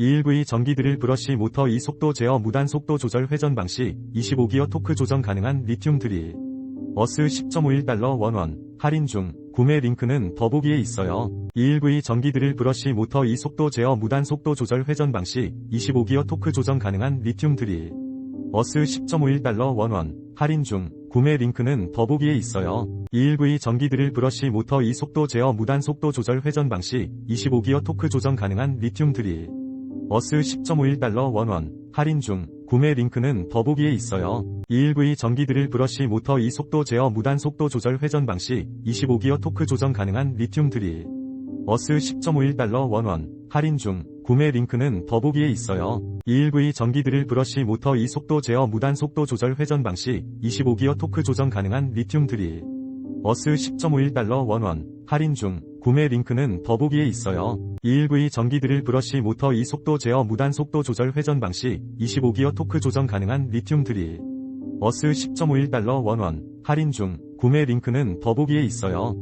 219이 전기 드릴 브러쉬 모터 2속도 제어 무단 속도 조절 회전 방식 25기어 토크 조정 가능한 리튬 드릴. 어스 10.51달러 원원 할인 중 구매 링크는 더보기에 있어요. 219이 전기 드릴 브러쉬 모터 2속도 제어 무단 속도 조절 회전 방식 25기어 토크 조정 가능한 리튬 드릴. 어스 10.51달러 원원 할인 중 구매 링크는 더보기에 있어요. 219이 전기 드릴 브러쉬 모터 2속도 제어 무단 속도 조절 회전 방식 25기어 토크 조정 가능한 리튬 드릴. 어스 10.51달러 원원 할인 중 구매 링크는 더보기에 있어요. 219이 전기 드릴 브러쉬 모터 2속도 제어 무단 속도 조절 회전 방식 25기어 토크 조정 가능한 리튬 드릴. 어스 10.51달러 원원 할인 중 구매 링크는 더보기에 있어요. 219이 전기 드릴 브러쉬 모터 2속도 제어 무단 속도 조절 회전 방식 25기어 토크 조정 가능한 리튬 드릴. 어스 10.51달러 원원 할인 중 구매 링크는 더보기에 있어요. 219이 전기 드릴 브러쉬 모터 2속도 제어 무단 속도 조절 회전 방식 25기어 토크 조정 가능한 리튬 드릴. 어스 10.51달러 원원 할인 중 구매 링크는 더보기에 있어요.